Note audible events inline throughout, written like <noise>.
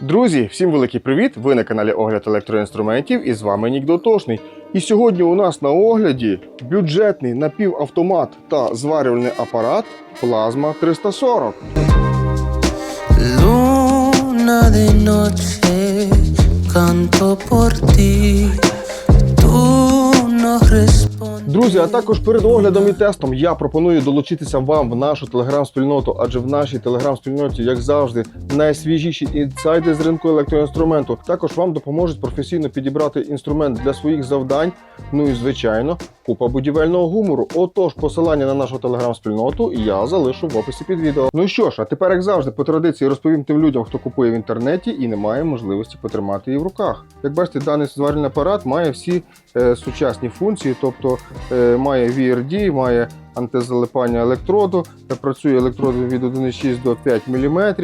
Друзі, всім великий привіт! Ви на каналі Огляд електроінструментів і з вами Нік Дотошний. І сьогодні у нас на огляді бюджетний напівавтомат та зварювальний апарат Плазма 340. Luna de noche, canto por ti. Tú no. Друзі, а також перед оглядом і тестом я пропоную долучитися вам в нашу телеграм-спільноту, адже в нашій телеграм-спільноті, як завжди, найсвіжіші інсайди з ринку електроінструменту. Також вам допоможуть професійно підібрати інструмент для своїх завдань. Ну і звичайно, купа будівельного гумору. Отож, посилання на нашу телеграм-спільноту я залишу в описі під відео. Ну що ж, а тепер, як завжди, по традиції розповім тим людям, хто купує в інтернеті і не має можливості потримати її в руках. Як бачите, даний зварювальний апарат має всі е, сучасні функції, тобто е, має VRD, має антизалипання електроду, е, працює електродом від 1,6 до 5 мм.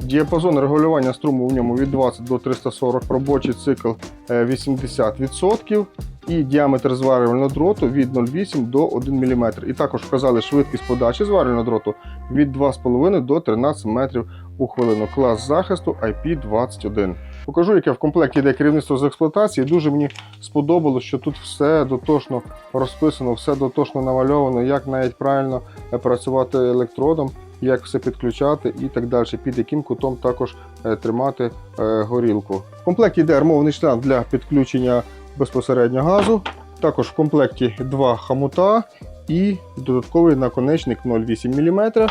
Діапазон регулювання струму в ньому від 20 до 340, робочий цикл е, 80% і діаметр зварювального дроту від 0,8 до 1 мм. І також вказали швидкість подачі зварювального дроту від 2,5 до 13 метрів у хвилину. Клас захисту IP21. Покажу, яке в комплекті йде керівництво з експлуатації. Дуже мені сподобалось, що тут все дотошно розписано, все дотошно намальовано, як навіть правильно працювати електродом, як все підключати і так далі, під яким кутом також е, тримати е, горілку. В комплекті йде армований шланг для підключення безпосередньо газу. Також в комплекті два хамута і додатковий наконечник 0,8 мм.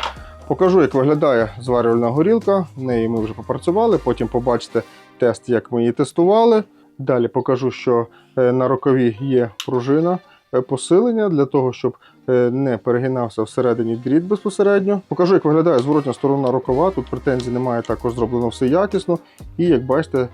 Покажу, як виглядає зварювальна горілка. В неї ми вже попрацювали. Потім побачите тест, як ми її тестували. Далі покажу, що е, на рукаві є пружина е, посилення для того, щоб е, не перегинався всередині дріт безпосередньо. Покажу, як виглядає зворотня сторона рукава. Тут претензій немає, також зроблено все якісно. І як бачите,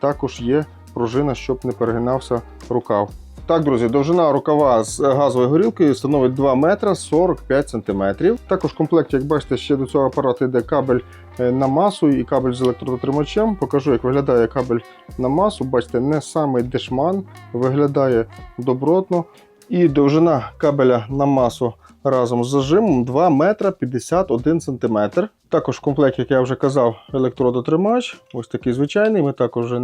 також є пружина, щоб не перегинався рукав. Так, друзі, довжина рукава з газовою горілкою становить 2 метра 45 сантиметрів. Також в комплекті, як бачите, ще до цього апарату йде кабель е, на масу і кабель з електротримачем. Покажу, як виглядає кабель на масу. Бачите, не самий дешман, виглядає добротно. І довжина кабеля на масу разом з зажимом 2 метра 51 сантиметр. Також в комплекті, як я вже казав, електродотримач. Ось такий звичайний. Ми також вже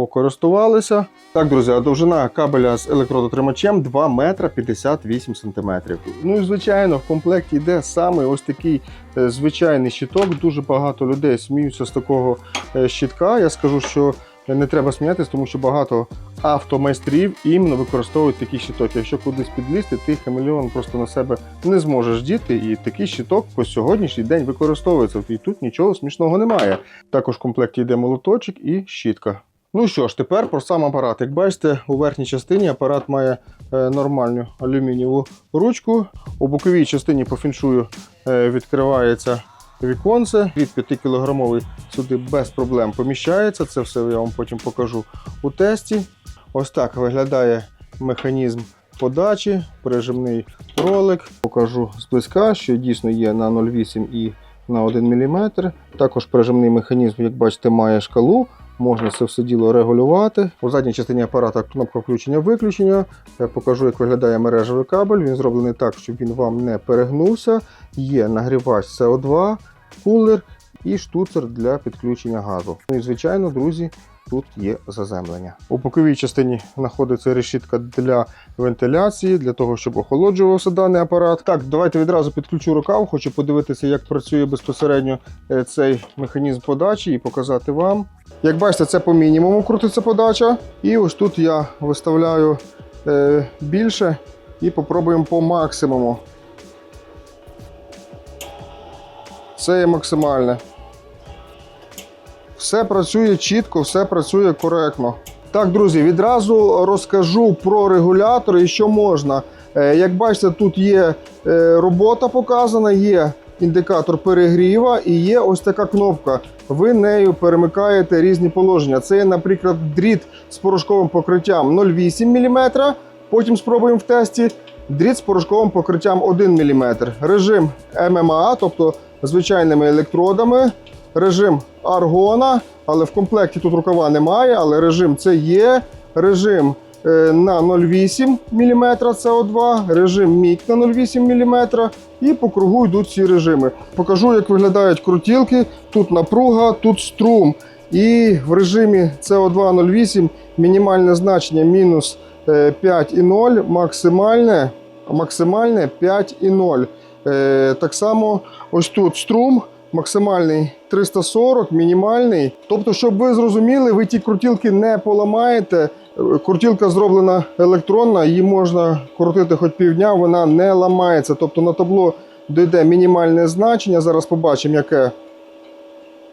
покористувалися. Так, друзі, довжина кабеля з електродотримачем 2 метра 58 сантиметрів. Ну і звичайно, в комплекті йде саме ось такий е, звичайний щиток. Дуже багато людей сміються з такого е, щитка. Я скажу, що не треба сміятися, тому що багато автомайстрів іменно використовують такий щиток. Якщо кудись підлізти, ти хамелеон просто на себе не зможеш діти. І такий щиток по сьогоднішній день використовується. І тут нічого смішного немає. Також в комплекті йде молоточок і щітка. Ну що ж, тепер про сам апарат. Як бачите, у верхній частині апарат має е, нормальну алюмінієву ручку. У боковій частині по фіншую е, відкривається віконце. Від 5-кілограмовий сюди без проблем поміщається. Це все я вам потім покажу у тесті. Ось так виглядає механізм подачі, прижимний ролик. Покажу зблизька, що дійсно є на 0,8 і на 1 мм. Також прижимний механізм, як бачите, має шкалу. Можна це все діло регулювати. У задній частині апарата кнопка включення-виключення. Я покажу, як виглядає мережевий кабель. Він зроблений так, щоб він вам не перегнувся. Є нагрівач СО2, кулер і штуцер для підключення газу. Ну і звичайно, друзі, тут є заземлення. У боковій частині знаходиться решітка для вентиляції, для того, щоб охолоджувався даний апарат. Так, давайте відразу підключу рукав. Хочу подивитися, як працює безпосередньо е, цей механізм подачі і показати вам. Як бачите, це по мінімуму крутиться подача. І ось тут я виставляю е, більше і попробуємо по максимуму. Це є максимальне. Все працює чітко, все працює коректно. Так, друзі, відразу розкажу про регулятор і що можна. Е, Як бачите, тут є е, робота показана, є індикатор перегріва і є ось така кнопка. Ви нею перемикаєте різні положення. Це є, наприклад, дріт з порошковим покриттям 0,8 мм. Потім спробуємо в тесті. Дріт з порошковим покриттям 1 мм. Режим ММА, тобто звичайними електродами. Режим аргона, але в комплекті тут рукава немає, але режим це є. Режим е, на 0,8 мм СО2, режим мік на 0,8 мм. І по кругу йдуть ці режими. Покажу, як виглядають крутілки. Тут напруга, тут струм. І в режимі CO208 мінімальне значення мінус е, 5,0, максимальне, максимальне 5,0. Е, Так само ось тут струм максимальний 340, мінімальний. Тобто, щоб ви зрозуміли, ви ті крутілки не поламаєте. Крутілка зроблена електронна, її можна крутити хоч півдня, вона не ламається. Тобто на табло дійде мінімальне значення. Зараз побачимо, яке.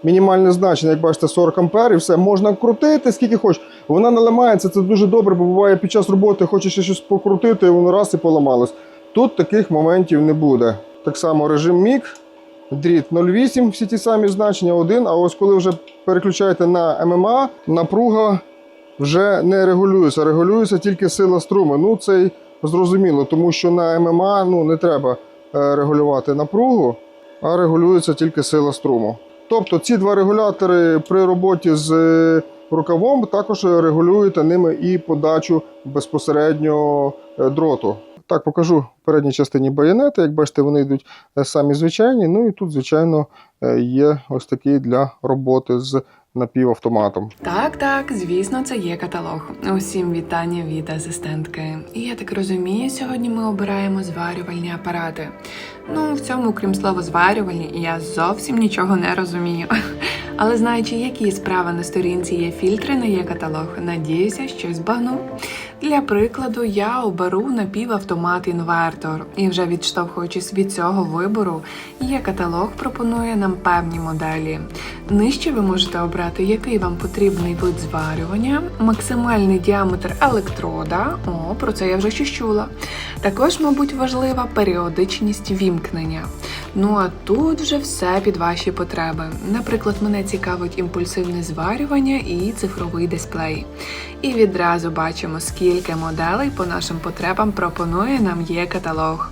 Мінімальне значення, як бачите, 40 ампер, і все можна крутити скільки хочеш. Вона не ламається, це дуже добре, бо буває під час роботи хочеш щось покрутити, воно раз і поламалось. Тут таких моментів не буде. Так само режим мік, дріт 0,8, всі ті самі значення 1. А ось коли вже переключаєте на ММА, напруга вже не регулюється, регулюється тільки сила струму. Ну це зрозуміло, тому що на ММА ну, не треба е, регулювати напругу, а регулюється тільки сила струму. Тобто ці два регулятори при роботі з е, рукавом також регулюєте ними і подачу безпосередньо е, дроту. Так, покажу в передній частині байонети. Як бачите, вони йдуть е, самі звичайні. Ну і тут, звичайно, е, є ось такий для роботи з напівавтоматом. Так, так, звісно, це є каталог. Усім вітання від асистентки. І я так розумію, сьогодні ми обираємо зварювальні апарати. Ну, в цьому, крім слова зварювальні, я зовсім нічого не розумію. <laughs> Але знаючи, які справи на сторінці є фільтри на є каталог, надіюся, щось збагну. Для прикладу, я оберу напівавтомат інвертор, і вже відштовхуючись від цього вибору, є каталог пропонує нам певні моделі. Нижче ви можете обрати, який вам потрібний вид зварювання, максимальний діаметр електрода. О, про це я вже щось чула. Також, мабуть, важлива періодичність вімкнення. Ну а тут вже все під ваші потреби. Наприклад, мене цікавить імпульсивне зварювання і цифровий дисплей. І відразу бачимо, скільки моделей по нашим потребам пропонує нам є каталог.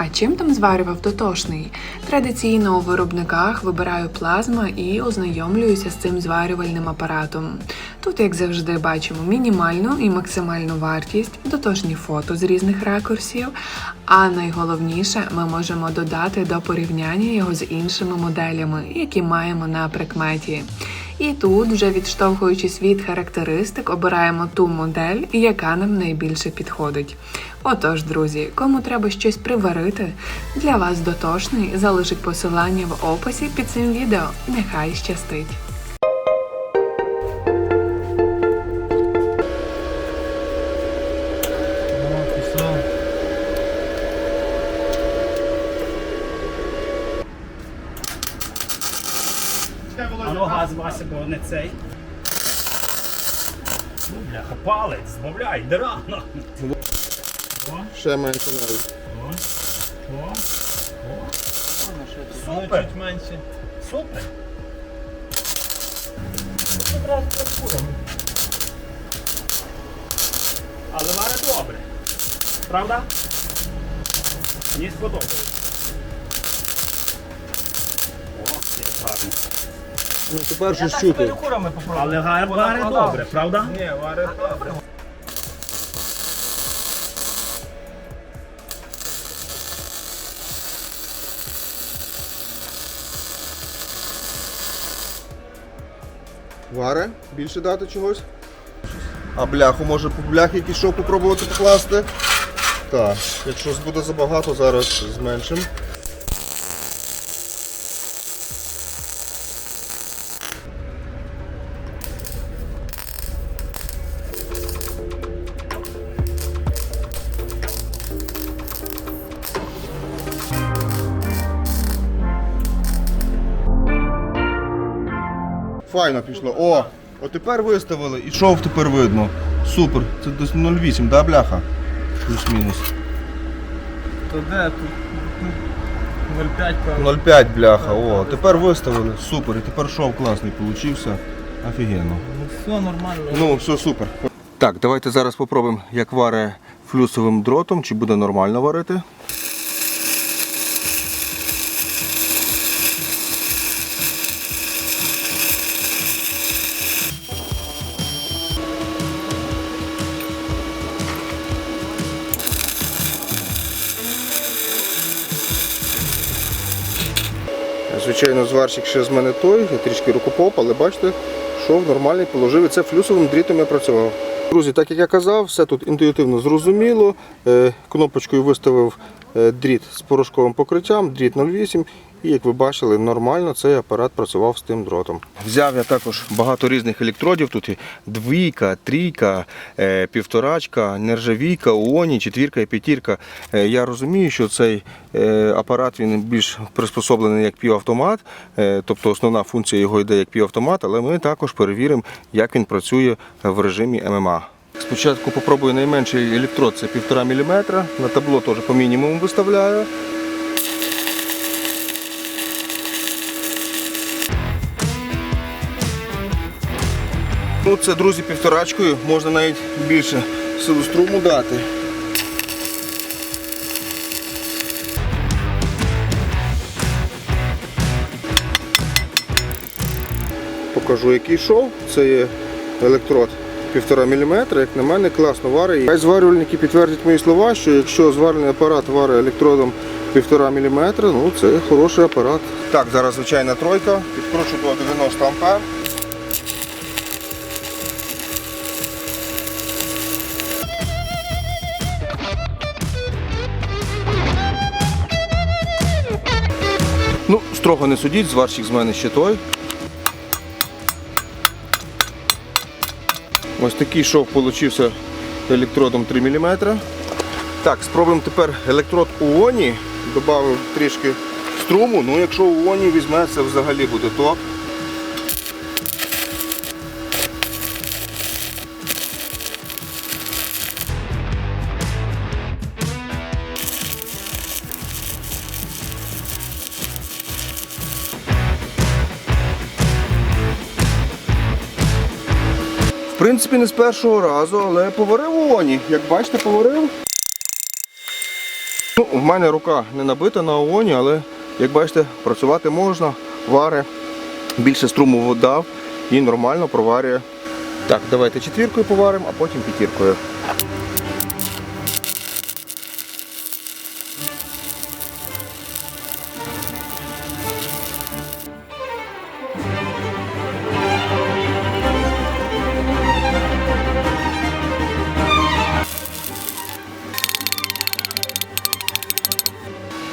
А чим там зварював дотошний? Традиційно у виробниках вибираю плазма і ознайомлююся з цим зварювальним апаратом. Тут, як завжди, бачимо мінімальну і максимальну вартість, дотошні фото з різних ракурсів. А найголовніше, ми можемо додати до порівняння його з іншими моделями, які маємо на прикметі. І тут, вже відштовхуючись від характеристик, обираємо ту модель, яка нам найбільше підходить. Отож, друзі, кому треба щось приварити, для вас дотошний залишить посилання в описі під цим відео. Нехай щастить! А ну газ Вася, бо не цей. Ну, бляха, палець, збавляй, де рано. Ще менше навіть. О, о, о. Супер. Чуть менше. Супер. Треба. Але варе добре. Правда? Мені сподобалось. О, як гарно. Ну, тепер щось чути. Але варе, варе добре, правда? Ні, вари добре. Варе? Більше дати чогось? А бляху, може по бляхи якийсь шов попробувати покласти? Так, якщо буде забагато, зараз зменшимо. Файно пішло. О, от тепер виставили і шов тепер видно. Супер. Це десь 0,8, да, бляха? Плюс-мінус. То де тут? 0,5 певно. 0,5 бляха. О, тепер виставили. Супер. І тепер шов класний получився. Офігенно. Ну все нормально. Ну, все супер. Так, давайте зараз попробуємо, як варе флюсовим дротом, чи буде нормально варити. Звичайно, зварщик ще з мене той, я трішки рукопоп, але бачите, що в нормальний, положив і це флюсовим дрітом я працював. Друзі, так як я казав, все тут інтуїтивно зрозуміло. Е, Кнопочкою виставив дріт з порошковим покриттям, дріт 08. І як ви бачили, нормально цей апарат працював з тим дротом. Взяв я також багато різних електродів. Тут і двійка, трійка, е, півторачка, нержавійка, уоні, четвірка і п'ятірка. Е, Я розумію, що цей е, апарат він більш приспособлений як півавтомат, е, тобто основна функція його йде як півавтомат, але ми також перевіримо, як він працює в режимі ММА. Спочатку попробую найменший електрод, це 1,5 мм. На табло теж по мінімуму виставляю. Ну, це, друзі, півторачкою, можна навіть більше силу струму дати. Покажу, який йшов. Це є електрод 1,5 мм, як на мене, класно варить. Хай зварювальники підтвердять мої слова, що якщо зварювальний апарат варить електродом 1,5 мм, ну це хороший апарат. Так, зараз звичайна тройка, підкручу до 90 А. Ну, строго не судіть, зварщик з мене ще той. Ось такий шов получився електродом 3 мм. Так, спробуємо тепер електрод у Оні. Добавив трішки струму. Ну, якщо у Оні візьме, це взагалі буде топ. Принципі, не з першого разу, але поварив у Оні. Як бачите, поварив. Ну, в мене рука не набита на ООНі, але як бачите, працювати можна, вари. Більше струму дав і нормально проварює. Так, давайте четвіркою поваримо, а потім п'ятіркою.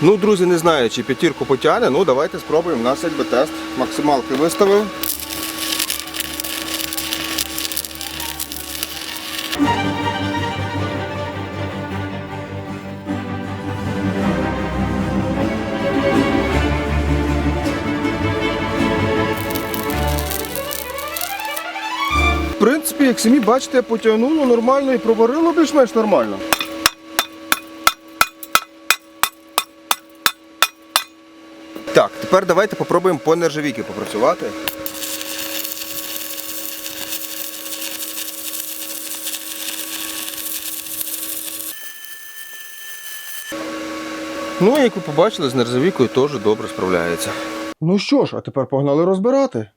Ну, друзі, не знаю, чи п'ятірку потягне. Ну, давайте спробуємо. У нас якби тест. Максималки виставив. В принципі, як самі бачите, потягнуло нормально і проварило більш-менш нормально. Так, тепер давайте попробуємо по нержавійки попрацювати. Ну, як ви побачили, з нержавійкою теж добре справляється. Ну що ж, а тепер погнали розбирати.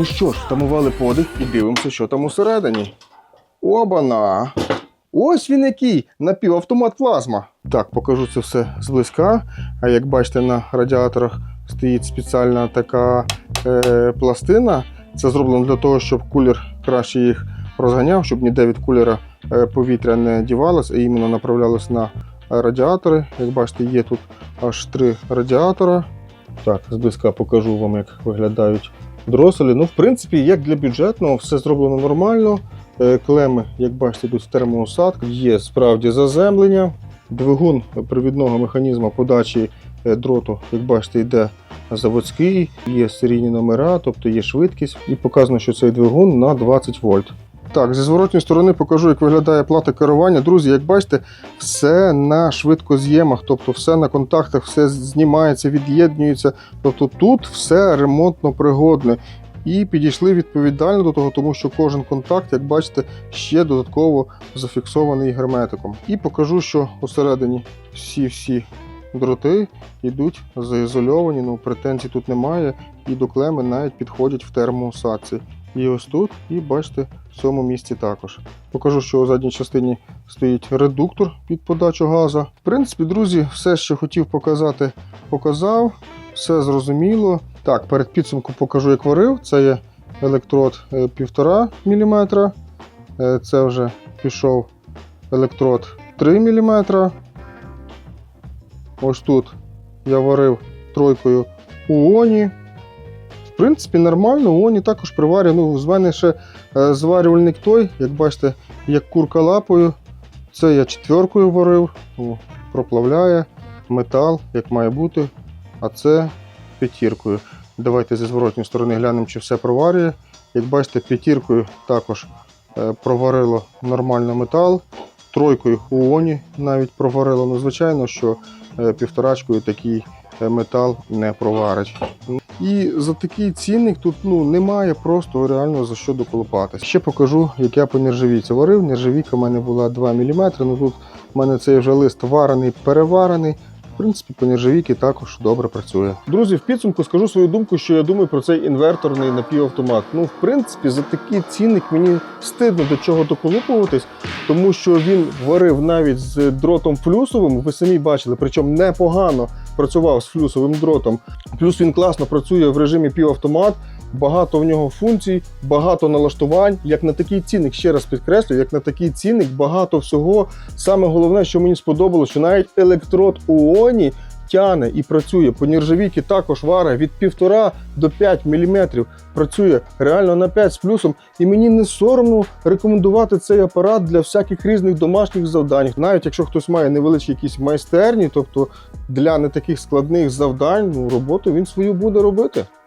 Ну що ж, втамували подих і дивимося, що там усередині. Обана! Ось він який напівавтомат плазма. Так, покажу це все зблизька. А як бачите, на радіаторах стоїть спеціальна така е, пластина. Це зроблено для того, щоб кулер краще їх розганяв, щоб ніде від кулера е, повітря не дівалось, а іменно направлялось на радіатори. Як бачите, є тут аж три радіатора. Так, зблизька покажу вам, як виглядають дроселі. Ну, в принципі, як для бюджетного, все зроблено нормально. Е, Клеми, як бачите, тут в термоусадка, є справді заземлення. Двигун привідного механізму подачі е, дроту, як бачите, йде заводський, є серійні номера, тобто є швидкість, і показано, що цей двигун на 20 вольт. Так, зі зворотньої сторони покажу, як виглядає плата керування. Друзі, як бачите, все на швидкоз'ємах, тобто все на контактах, все знімається, від'єднується. Тобто тут все ремонтно пригодне. І підійшли відповідально до того, тому що кожен контакт, як бачите, ще додатково зафіксований герметиком. І покажу, що усередині всі-всі дроти йдуть заізольовані, ну претензій тут немає, і до клеми навіть підходять в термоусадці. І ось тут, і бачите, в цьому місці також. Покажу, що у задній частині стоїть редуктор під подачу газу. В принципі, друзі, все, що хотів показати, показав. Все зрозуміло. Так, перед підсумком покажу, як варив. Це є електрод е, 1,5 мм. Е, Це вже пішов електрод 3 мм. Ось тут я варив тройкою у Оні. В принципі, нормально, Оні також приварює. Ну, з мене ще е, зварювальник той, як бачите, як курка лапою. Це я четверкою варив, О, проплавляє метал, як має бути. А це п'ятіркою. Давайте зі зворотньої сторони глянемо, чи все проварює. Як бачите, п'ятіркою також е, проварило нормально метал. Тройкою у Оні навіть проварило. Ну, звичайно, що е, півторачкою такий метал не проварить. І за такий цінник тут ну, немає просто реально за що доколупатися. Ще покажу, як я по нержавійці варив. Нержавійка в мене була 2 мм. Ну тут в мене цей вже лист варений, переварений. Принципі, по нержавійки також добре працює. Друзі, в підсумку скажу свою думку, що я думаю про цей інверторний напівавтомат. Ну, в принципі, за такий цінник мені стидно до чого доколупуватись, тому що він варив навіть з дротом флюсовим. Ви самі бачили, причому непогано працював з флюсовим дротом. Плюс він класно працює в режимі півавтомат. Багато в нього функцій, багато налаштувань. Як на такий цінник, ще раз підкреслю, як на такий цінник багато всього. Саме головне, що мені сподобалося, що навіть електрод у Оні тяне і працює. По нержавійки також вара від 1,5 до 5 мм. Працює реально на 5 з плюсом. І мені не соромно рекомендувати цей апарат для всяких різних домашніх завдань. Навіть якщо хтось має невеличкі якісь майстерні, тобто для не таких складних завдань, ну роботу він свою буде робити.